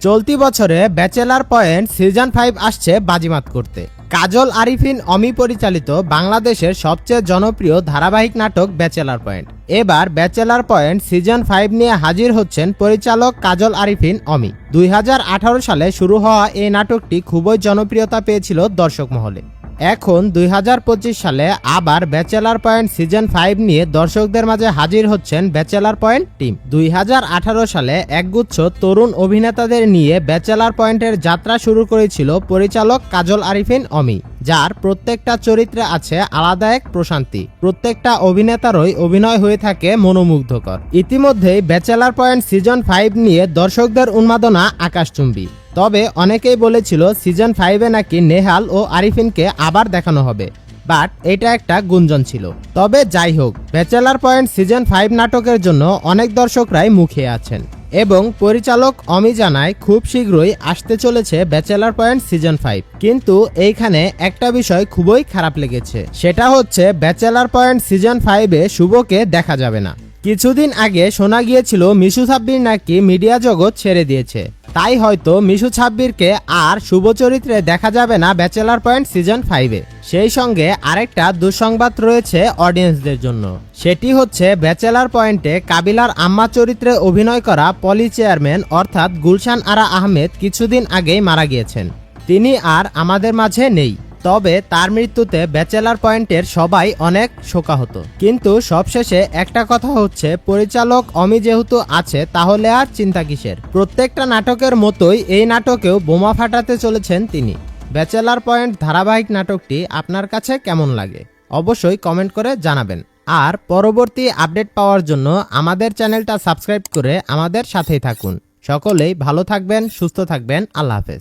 চলতি বছরে bachelor point season five আসছে বাজিমাত করতে। কাজল আরিফিন অমি পরিচালিত বাংলাদেশের সবচেয়ে জনপ্রিয় ধারাবাহিক নাটক ব্যাচেলার পয়েন্ট। এবার ব্যাচেলার পয়েন্ট সিজন ফাইভ নিয়ে হাজির হচ্ছেন পরিচালক কাজল আরিফিন অমি। দুই হাজার আঠারো সালে শুরু হওয়া এই নাটকটি খুবই জনপ্রিয়তা পেয়েছিল দর্শক মহলে। এখন দুই হাজার পঁচিশ সালে আবার ব্যাচেলার পয়েন্ট সিজন ফাইভ নিয়ে দর্শকদের মাঝে হাজির হচ্ছেন ব্যাচেলার পয়েন্ট টিম। দুই হাজার আঠারো সালে একগুচ্ছ তরুণ অভিনেতাদের নিয়ে ব্যাচেলার পয়েন্টের যাত্রা শুরু করেছিল পরিচালক কাজল আরিফিন অমি, যার প্রত্যেকটা চরিত্রে আছে আলাদা এক প্রশান্তি। প্রত্যেকটা অভিনেতারই অভিনয় হয়ে থাকে মনোমুগ্ধকর। ইতিমধ্যেই ব্যাচেলার পয়েন্ট সিজন ফাইভ নিয়ে দর্শকদের উন্মাদনা আকাশচুম্বী। তবে অনেকেই বলেছিল সিজন ফাইভে নাকি নেহাল ও আরিফিনকে আবার দেখানো হবে, বাট এটা একটা গুঞ্জন ছিল। তবে যাই হোক, ব্যাচেলার পয়েন্ট সিজন ফাইভ নাটকের জন্য অনেক দর্শকরাই মুখে আছেন এবং পরিচালক অমি জানায় খুব শীঘ্রই আসতে চলেছে ব্যাচেলার পয়েন্ট সিজন ফাইভ। কিন্তু এইখানে একটা বিষয় খুবই খারাপ লেগেছে, সেটা হচ্ছে ব্যাচেলার পয়েন্ট সিজন ফাইভে শুভকে দেখা যাবে না। কিছুদিন আগে শোনা গিয়েছিল মিশু সাব্বির নাকি মিডিয়া জগৎ ছেড়ে দিয়েছে। তাই হয়তো মিশু ছাব্বিরকে আর শুভ চরিত্রে দেখা যাবে না ব্যাচেলার পয়েন্ট সিজন ফাইভে। সেই সঙ্গে আরেকটা দুঃসংবাদ রয়েছে অডিয়েন্সদের জন্য। সেটি হচ্ছে ব্যাচেলার পয়েন্টে কাবিলার আম্মা চরিত্রে অভিনয় করা পলি চেয়ারম্যান অর্থাৎ গুলশান আরা আহমেদ কিছুদিন আগেই মারা গিয়েছেন। তিনি আর আমাদের মাঝে নেই। তবে তার মৃত্যুতে ব্যাচেলার পয়েন্টের সবাই অনেক শোকাহত। কিন্তু সবশেষে একটা কথা হচ্ছে, পরিচালক অমি যেহেতু আছে, তাহলে আর চিন্তা কিসের? প্রত্যেকটা নাটকের মতোই এই নাটকেও বোমা ফাটাতে চলেছেন তিনি। ব্যাচেলার পয়েন্ট ধারাবাহিক নাটকটি আপনার কাছে কেমন লাগে? অবশ্যই কমেন্ট করে জানাবেন। আর পরবর্তী আপডেট পাওয়ার জন্য আমাদের চ্যানেলটা সাবস্ক্রাইব করে আমাদের সাথেই থাকুন। সকলেই ভালো থাকবেন, সুস্থ থাকবেন। আল্লাহ হাফেজ।